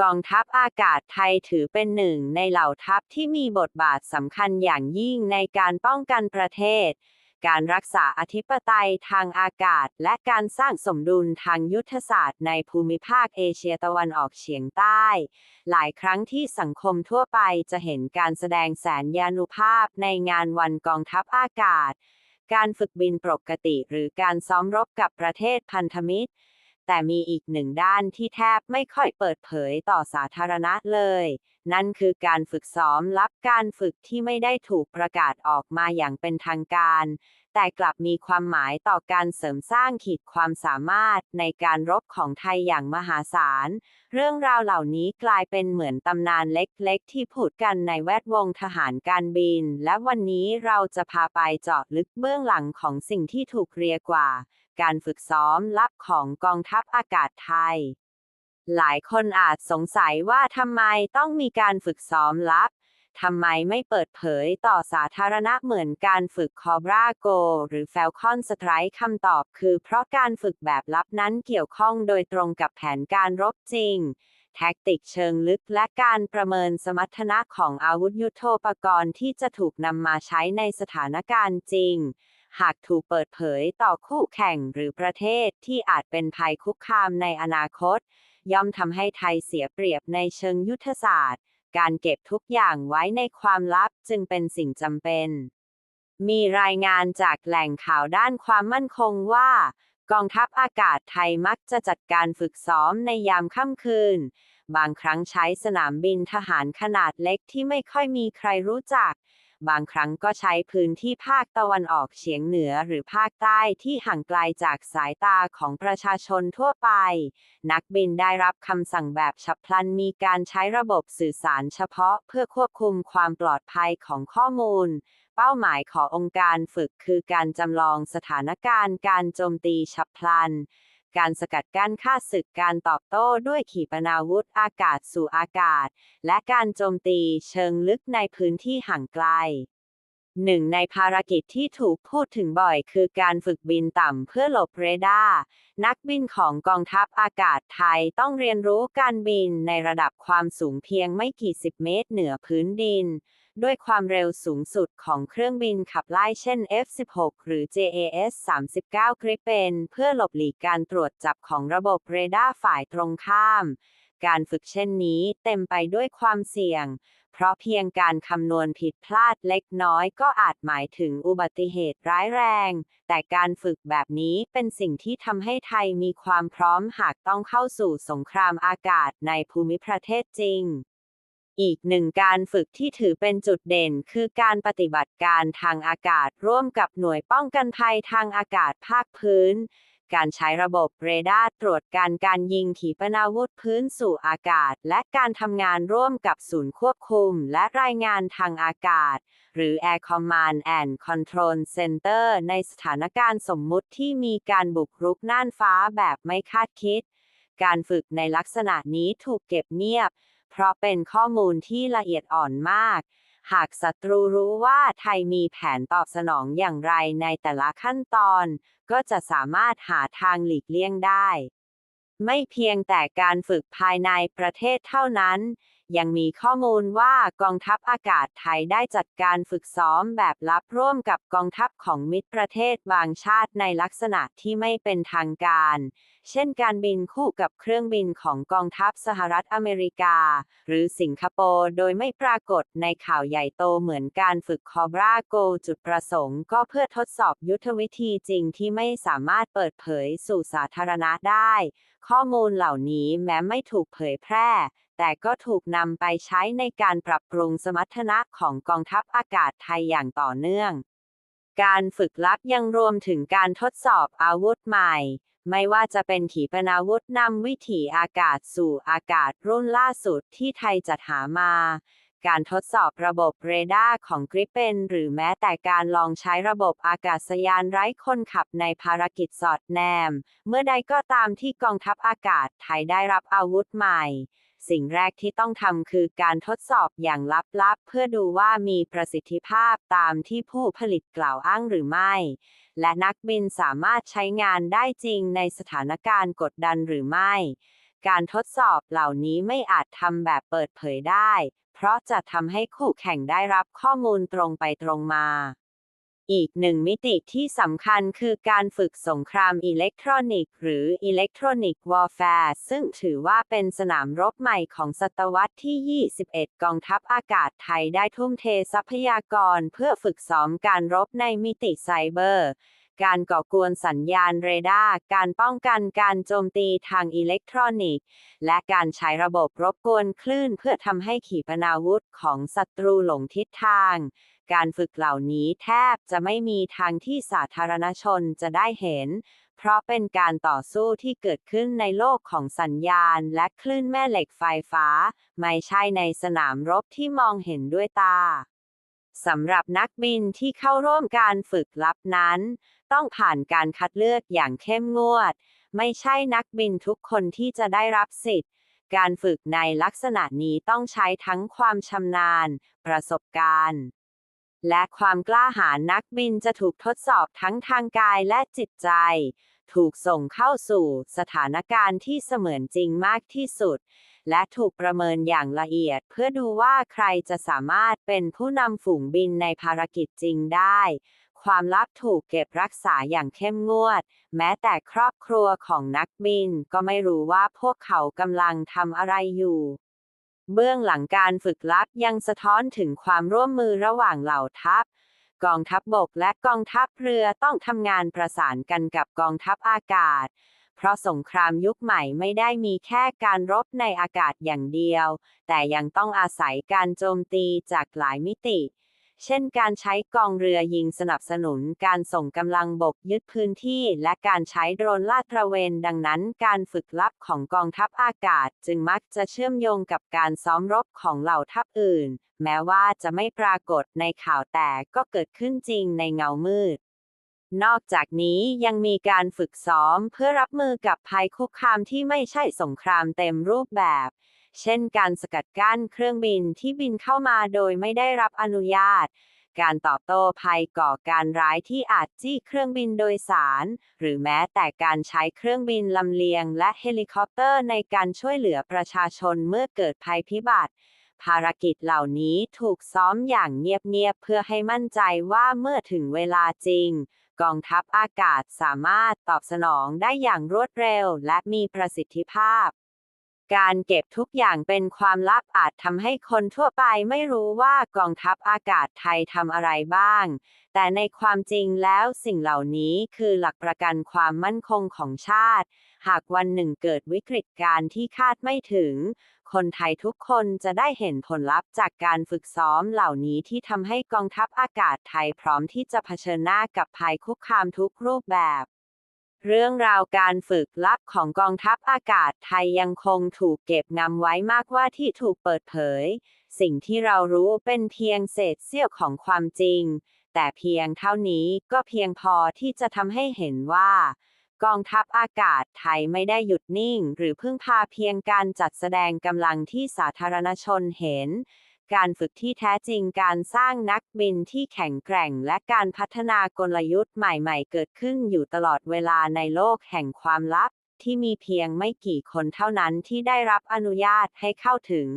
กองทัพอากาศไทยถือเป็นหนึ่งในเหล่าทัพที่มีบทบาทสำคัญอย่างยิ่งในการป้องกันประเทศ การรักษาอธิปไตยทางอากาศ และการสร้างสมดุลทางยุทธศาสตร์ในภูมิภาคเอเชียตะวันออกเฉียงใต้ หลายครั้งที่สังคมทั่วไปจะเห็นการแสดงแสนยานุภาพในงานวันกองทัพอากาศ การฝึกบินปกติ หรือการซ้อมรบกับประเทศพันธมิตร แต่มีอีกหนึ่งด้านที่แทบไม่ค่อยเปิดเผยต่อสาธารณะเลย นั่นคือการฝึกซ้อมลับการฝึกที่ไม่ได้ถูกประกาศออกมาอย่างเป็นทางการ แต่กลับมีความหมายต่อการเสริมสร้างขีดความสามารถในการรบของไทยอย่างมหาศาล เรื่องราวเหล่านี้กลายเป็นเหมือนตำนานเล็กๆ ที่พูดกันในแวดวงทหารการบิน และวันนี้เราจะพาไปเจาะลึกเบื้องหลังของสิ่งที่ถูกเรียกว่า การฝึกซ้อมลับของกองทัพอากาศไทยหลายคนอาจสงสัยว่าทำไมต้องมีการฝึกซ้อมลับ ทำไมไม่เปิดเผยต่อสาธารณะเหมือนการฝึก Cobra Go หรือ Falcon Strike คำตอบคือเพราะการฝึกแบบลับนั้นเกี่ยวข้องโดยตรงกับแผนการรบจริง แท็กติกเชิงลึกและการประเมินสมรรถนะของอาวุธยุโทโธปกรณ์ที่จะถูกนำมาใช้ในสถานการณ์จริง หากถูกเปิดเผยต่อคู่แข่งหรือประเทศที่อาจเป็นภัยคุกคามในอนาคต ย่อมทำให้ไทยเสียเปรียบในเชิงยุทธศาสตร์ การเก็บทุกอย่างไว้ในความลับจึงเป็นสิ่งจำเป็น มีรายงานจากแหล่งข่าวด้านความมั่นคงว่า กองทัพอากาศไทยมักจะจัดการฝึกซ้อมในยามค่ำคืน บางครั้งใช้สนามบินทหารขนาดเล็กที่ไม่ค่อยมีใครรู้จัก บางครั้งก็ใช้พื้นที่ภาคตะวันออกเฉียงเหนือหรือภาคใต้ที่ห่างไกลจากสายตาของประชาชนทั่วไป นักบินได้รับคำสั่งแบบฉับพลันมีการใช้ระบบสื่อสารเฉพาะเพื่อควบคุมความปลอดภัยของข้อมูล เป้าหมายขององค์การฝึกคือการจำลองสถานการณ์การโจมตีฉับพลัน การสกัดกั้นค่าศึกการตอบโต้ด้วยขีปนาวุธอากาศสู่อากาศ และการโจมตีเชิงลึกในพื้นที่ห่างไกลหนึ่งในภารกิจที่ถูกพูดถึงบ่อยคือการฝึกบินต่ำเพื่อหลบเรดาร์ นักบินของกองทัพอากาศไทยต้องเรียนรู้การบินในระดับความสูงเพียงไม่กี่สิบเมตรเหนือพื้นดิน ด้วยความเร็วสูงสุดของเครื่องบินขับไล่เช่น F-16 หรือ JAS 39 Gripen เพื่อหลบหลีกการตรวจจับของระบบเรดาร์ฝ่ายตรงข้าม การฝึกเช่นนี้เต็มไปด้วยความเสี่ยง เพราะเพียงการคำนวณผิดพลาดเล็กน้อยก็อาจหมายถึงอุบัติเหตุร้ายแรง แต่การฝึกแบบนี้เป็นสิ่งที่ทำให้ไทยมีความพร้อมหากต้องเข้าสู่สงครามอากาศในภูมิประเทศจริง อีกหนึ่งการฝึกที่ถือเป็นจุดเด่น คือการปฏิบัติการทางอากาศร่วมกับหน่วยป้องกันภัยทางอากาศภาคพื้น การใช้ระบบเรดาร์ตรวจการการยิงขีปนาวุธพื้นสู่อากาศ และการทำงานร่วมกับศูนย์ควบคุม และรายงานทางอากาศ หรือ Air Command and Control Center ในสถานการณ์สมมุติที่มีการบุกรุกน่านฟ้าแบบไม่คาดคิด การฝึกในลักษณะนี้ถูกเก็บเงียบ เพราะเป็นข้อมูลที่ละเอียดอ่อนมาก หากศัตรูรู้ว่าไทยมีแผนตอบสนองอย่างไรในแต่ละขั้นตอน ก็จะสามารถหาทางหลีกเลี่ยงได้ ไม่เพียงแต่การฝึกภายในประเทศเท่านั้น ยังมีข้อมูลว่ากองทัพอากาศไทยได้จัดการฝึกซ้อมแบบลับร่วมกับกองทัพของมิตรประเทศบางชาติในลักษณะที่ไม่เป็นทางการเช่นการบินคู่กับเครื่องบินของกองทัพสหรัฐอเมริกา หรือสิงคโปร์โดยไม่ปรากฏในข่าวใหญ่โตเหมือนการฝึกคอบราโกจุดประสงค์ ก็เพื่อทดสอบยุทธวิธีจริงที่ไม่สามารถเปิดเผยสู่สาธารณะได้ ข้อมูลเหล่านี้แม้ไม่ถูกเผยแพร่ แต่ก็ถูกนำไปใช้ในการปรับปรุงสมรรถนะของกองทัพอากาศไทยอย่างต่อเนื่องการฝึกลับยังรวมถึงการทดสอบอาวุธใหม่ ไม่ว่าจะเป็นขีปนาวุธนำวิถีอากาศสู่อากาศรุ่นล่าสุดที่ไทยจัดหามา การทดสอบระบบเรดาร์ของกริปเปนหรือแม้แต่การลองใช้ระบบอากาศยานไร้คนขับในภารกิจสอดแนม เมื่อใดก็ตามที่กองทัพอากาศไทยได้รับอาวุธใหม่ สิ่งแรกที่ต้องทำคือการทดสอบอย่างลับๆ เพื่อดูว่ามีประสิทธิภาพตามที่ผู้ผลิตกล่าวอ้างหรือไม่ และนักบินสามารถใช้งานได้จริงในสถานการณ์กดดันหรือไม่ การทดสอบเหล่านี้ไม่อาจทำแบบเปิดเผยได้ เพราะจะทำให้คู่แข่งได้รับข้อมูลตรงไปตรงมา อีกหนึ่งมิติที่สำคัญคือการฝึกสงครามอิเล็กทรอนิกส์หรืออิเล็กทรอนิกส์วอร์แฟร์ซึ่งถือว่าเป็นสนามรบใหม่ของศตวรรษที่ 21 กองทัพอากาศไทยได้ทุ่มเททรัพยากรเพื่อฝึกซ้อมการรบในมิติไซเบอร์ การก่อกวนสัญญาณเรดาร์ การป้องกันการโจมตีทางอิเล็กทรอนิกส์ และการใช้ระบบรบกวนคลื่นเพื่อทำให้ขีปนาวุธของศัตรูหลงทิศทาง การฝึกเหล่านี้แทบจะไม่มีทางที่สาธารณชนจะได้เห็น เพราะเป็นการต่อสู้ที่เกิดขึ้นในโลกของสัญญาณ และคลื่นแม่เหล็กไฟฟ้า ไม่ใช่ในสนามรบที่มองเห็นด้วยตาสำหรับนักบินที่เข้าร่วมการฝึกลับนั้น ต้องผ่านการคัดเลือกอย่างเข้มงวด ไม่ใช่นักบินทุกคนที่จะได้รับสิทธิ์ การฝึกในลักษณะนี้ต้องใช้ทั้งความชำนาญ ประสบการณ์ และความกล้าหาญนักบินจะถูกทดสอบทั้งทางกายและจิตใจ ถูกส่งเข้าสู่สถานการณ์ที่เสมือนจริงมากที่สุดและถูกประเมินอย่างละเอียด เพื่อดูว่าใครจะสามารถเป็นผู้นำฝูงบินในภารกิจจริงได้ ความลับถูกเก็บรักษาอย่างเข้มงวด แม้แต่ครอบครัวของนักบินก็ไม่รู้ว่าพวกเขากำลังทำอะไรอยู่ เบื้องหลังการฝึกลับยังสะท้อนถึงความร่วมมือระหว่างเหล่าทัพ กองทัพบบกและกองทัพเรือต้องทำงานประสานกันกับกองทัพอากาศ เพราะสงครามยุคใหม่ไม่ได้มีแค่การรบในอากาศอย่างเดียว แต่ยังต้องอาศัยการโจมตีจากหลายมิติ เช่นการใช้กองเรือยิงสนับสนุนการส่งกำลังบกยึดพื้นที่ และการใช้โดรนลาดตระเวน ดังนั้น การฝึกลับของกองทัพอากาศ จึงมักจะเชื่อมโยงกับการซ้อมรบของเหล่าทัพอื่น แม้ว่าจะไม่ปรากฏในข่าวแต่ก็เกิดขึ้นจริงในเงามืด นอกจากนี้ยังมีการฝึกซ้อมเพื่อรับมือกับภัยคุกคามที่ไม่ใช่สงครามเต็มรูปแบบ เช่นการสกัดกั้นเครื่องบินที่บินเข้ามาโดยไม่ได้รับอนุญาต การตอบโต้ภัยก่อการร้ายที่อาจจี้เครื่องบินโดยสาร หรือแม้แต่การใช้เครื่องบินลำเลียงและเฮลิคอปเตอร์ในการช่วยเหลือประชาชนเมื่อเกิดภัยพิบัติภารกิจเหล่านี้ถูกซ้อมอย่างเงียบๆเพื่อให้มั่นใจว่าเมื่อถึงเวลาจริง กองทัพอากาศสามารถตอบสนองได้อย่างรวดเร็วและมีประสิทธิภาพ การเก็บทุกอย่างเป็นความลับอาจทำให้คนทั่วไปไม่รู้ว่ากองทัพอากาศไทยทำอะไรบ้าง แต่ในความจริงแล้วสิ่งเหล่านี้คือหลักประกันความมั่นคงของชาติ หากวันหนึ่งเกิดวิกฤตการณ์ที่คาดไม่ถึง คนไทยทุกคนจะได้เห็นผลลัพธ์จากการฝึกซ้อมเหล่านี้ที่ทำให้กองทัพอากาศไทยพร้อมที่จะเผชิญหน้ากับภัยคุกคามทุกรูปแบบ เรื่องราวการฝึกลับของกองทัพอากาศไทยยังคงถูกเก็บงำไว้มากกว่าที่ถูกเปิดเผย สิ่งที่เรารู้เป็นเพียงเศษเสี้ยวของความจริง แต่เพียงเท่านี้ก็เพียงพอที่จะทำให้เห็นว่า กองทัพอากาศไทยไม่ได้หยุดนิ่ง หรือพึ่งพาเพียงการจัดแสดงกำลังที่สาธารณชนเห็น การฝึกที่แท้จริงการสร้างนักบินที่แข็งแกร่ง และการพัฒนากลยุทธ์ใหม่ๆ เกิดขึ้นอยู่ตลอดเวลาในโลกแห่งความลับ ที่มีเพียงไม่กี่คนเท่านั้นที่ได้รับอนุญาตให้เข้าถึง